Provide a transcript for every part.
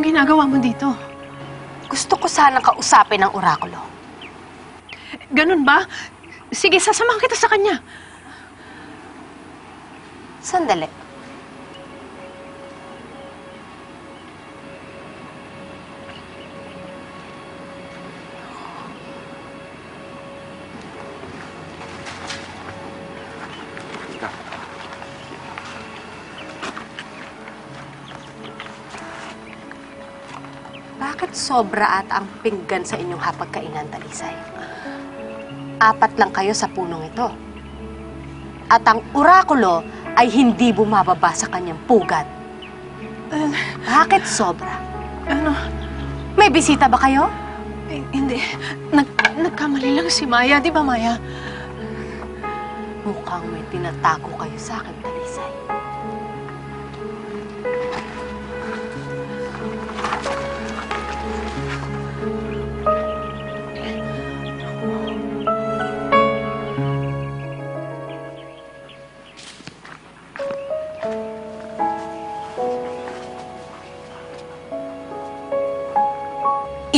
Ang ginagawa mo dito? Gusto ko sanang kausapin ng orakulo. Ganun ba? Sige, sasamahan kita sa kanya. Sandali. Bakit sobra at ang pinggan sa inyong hapagkainan, Talisay? Apat lang kayo sa punong ito. At ang orakulo ay hindi bumababa sa kanyang pugat. Eh, Bakit sobra? ano? May bisita ba kayo? Eh, hindi. Nag, nagkamali lang si Maya, di ba Maya? Mukhang may tinatago kayo sa akin, Talisay.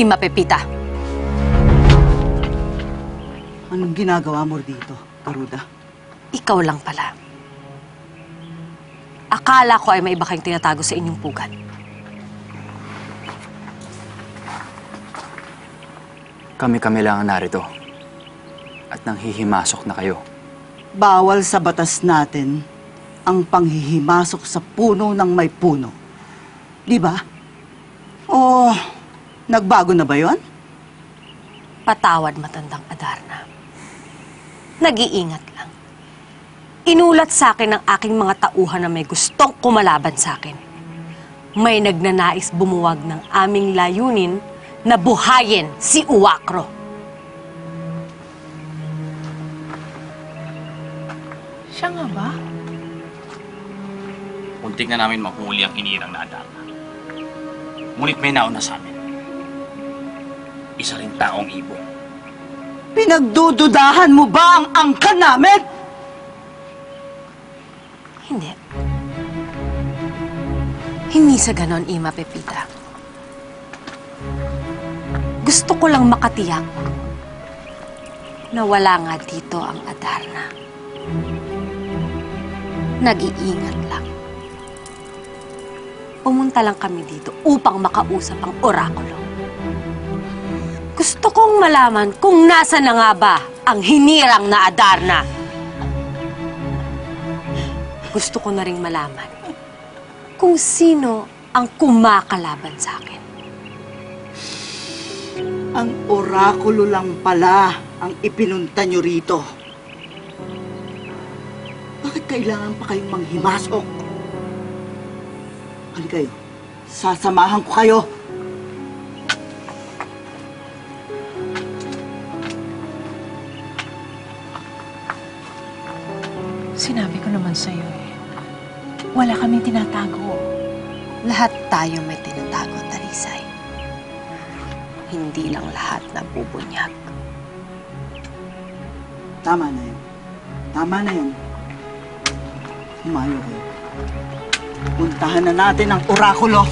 Ima Pepita. Anong ginagawa mo dito, Garuda? Ikaw lang pala. Akala ko ay may iba kayong tinatago sa inyong pugat. Kami-kami lang ang narito. At nanghihimasok na kayo. Bawal sa batas natin ang panghihimasok sa puno ng may puno. Di ba? O, nagbago na ba yon? Patawad matandang Adarna. Nag-iingat lang. Inulat sa akin ng aking mga tauhan na may gustong kumalaban sa akin. May nagnanais bumuwag ng aming layunin na buhayin si Uwakro. Siya nga ba? Muntik na namin mahuli ang inirang na adama. Ngunit may nauna sa amin. Isa rin taong ibon. Pinagdududahan mo ba ang angkan namin? Hindi. Hindi sa ganon, Ima Pepita. Gusto ko lang makatiyak na wala nga dito ang Adarna. Nag-iingat lang. Pumunta lang kami dito upang makausap ang orakulo. Gusto kong malaman kung nasa na nga ba ang hinirang na Adarna. Gusto ko na ring malaman kung sino ang kumakalaban sa akin. Ang orakulo lang pala ang ipinunta nyo rito. Bakit kailangan pa kayong manghimasok? Ano kayo? Sasamahan ko kayo. Sinabi ko naman sa'yo eh. Wala kaming tinatago. Lahat tayo may tinatago, Talisay. Hindi lang lahat nabubunyag. Tama na yun. Tama na yun. Humayo kayo. Puntahan na natin ang orakulo.